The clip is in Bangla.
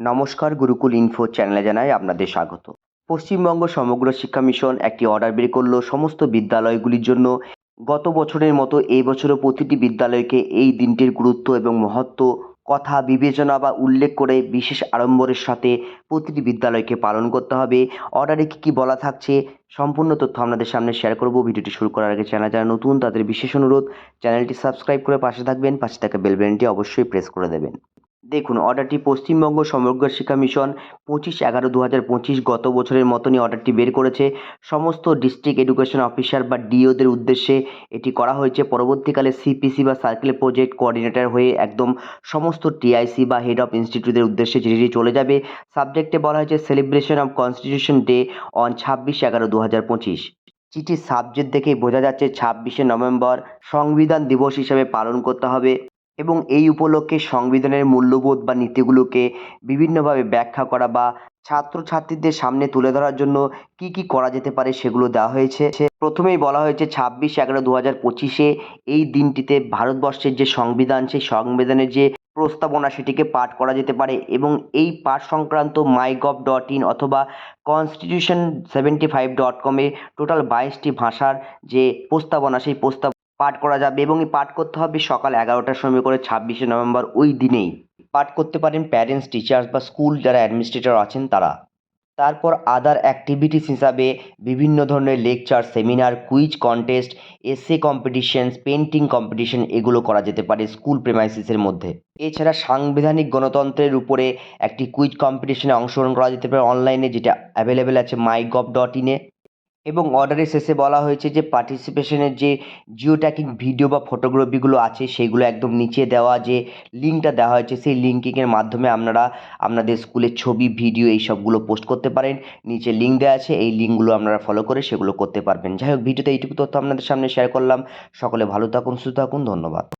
নমস্কার গুরুকুল ইনফো চ্যানেলে জানাই আপনাদের স্বাগত। পশ্চিমবঙ্গ সমগ্র শিক্ষা মিশন একটি অর্ডার বের করল সমস্ত বিদ্যালয়গুলির জন্য। গত বছরের মতো এই বছরও প্রতিটি বিদ্যালয়কে এই দিনটির গুরুত্ব এবং মহত্ব, কথা, বিবেচনা বা উল্লেখ করে বিশেষ আড়ম্বরের সাথে প্রতিটি বিদ্যালয়কে পালন করতে হবে। অর্ডারে কী কী বলা থাকছে সম্পূর্ণ তথ্য আপনাদের সামনে শেয়ার করব। ভিডিওটি শুরু করার আগে চ্যানেল যারা নতুন তাদের বিশেষ অনুরোধ, চ্যানেলটি সাবস্ক্রাইব করে পাশে থাকবেন, পাশে থাকা বেল বাটনটি অবশ্যই প্রেস করে দেবেন। দেখুন অর্ডারটি পশ্চিমবঙ্গ সমগ্র শিক্ষা মিশন পঁচিশ এগারো দু হাজার পঁচিশ গত বছরের মতনই অর্ডারটি বের করেছে। সমস্ত ডিস্ট্রিক্ট এডুকেশন অফিসার বা ডিওদের উদ্দেশ্যে এটি করা হয়েছে। পরবর্তীকালে সিপিসি বা সার্কেল প্রজেক্ট কোঅর্ডিনেটর হয়ে একদম সমস্ত টিআইসি বা হেড অফ ইনস্টিটিউটের উদ্দেশ্যে চিঠিটি চলে যাবে। সাবজেক্টে বলা হয়েছে celebration of constitution day on ছাব্বিশ এগারো দু হাজার পঁচিশ। চিঠির সাবজেক্ট দেখেই বোঝা যাচ্ছে ছাব্বিশে নভেম্বর সংবিধান দিবস হিসাবে পালন করতে হবে। এবং এই উপলক্ষে সংবিধানের মূল্যবোধ বা নীতিগুলোকে বিভিন্নভাবে ব্যাখ্যা করা বা ছাত্রছাত্রীদের সামনে তুলে ধরার জন্য কি কি করা যেতে পারে সেগুলো দেওয়া হয়েছে। প্রথমেই বলা হয়েছে, ছাব্বিশ এগারো দু হাজার পঁচিশে এই দিনটিতে ভারতবর্ষের যে সংবিধান, সেই সংবিধানের যে প্রস্তাবনা, সেটিকে পাঠ করা যেতে পারে এবং এই পাঠ সংক্রান্ত মাই গভ ডট ইন অথবা constitution seventy five dot com total বাইশটি ভাষার যে প্রস্তাবনা, সেই প্রস্তাব পাঠ করা যাবে এবং এই পাঠ করতে হবে সকাল এগারোটার সময় করে ছাব্বিশে নভেম্বর ওই দিনেই। পাঠ করতে পারেন প্যারেন্টস টিচার্স বা স্কুল যারা অ্যাডমিনিস্ট্রেটর আছেন তারা। তারপর আদার অ্যাক্টিভিটিস হিসাবে বিভিন্ন ধরনের lecture seminar quiz contest essay competitions painting competition এগুলো করা যেতে পারে স্কুল প্রেমাইসিসের মধ্যে। এছাড়া সাংবিধানিক গণতন্ত্রের উপরে একটি কুইজ কম্পিটিশনে অংশগ্রহণ করা যেতে পারে অনলাইনে যেটা অ্যাভেলেবেল আছে মাই গভ ডট ইনে এবং অর্ডারের শেষে বলা হয়েছে যে পার্টিসিপেশনের যে জিও ট্যাকিং ভিডিও বা ফটোগ্রাফিগুলো আছে সেইগুলো একদম নিচে দেওয়া যে লিঙ্কটা দেওয়া হয়েছে, সেই লিঙ্কিংয়ের মাধ্যমে আপনারা আপনাদের স্কুলের ছবি ভিডিও এই সবগুলো পোস্ট করতে পারেন। নিচে লিঙ্ক দেওয়া আছে, এই লিঙ্কগুলো আপনারা ফলো করে সেগুলো করতে পারবেন। যাই হোক, ভিডিওতে এইটুকু তথ্য আপনাদের সামনে শেয়ার করলাম। সকলে ভালো থাকুন, সুস্থ থাকুন, ধন্যবাদ।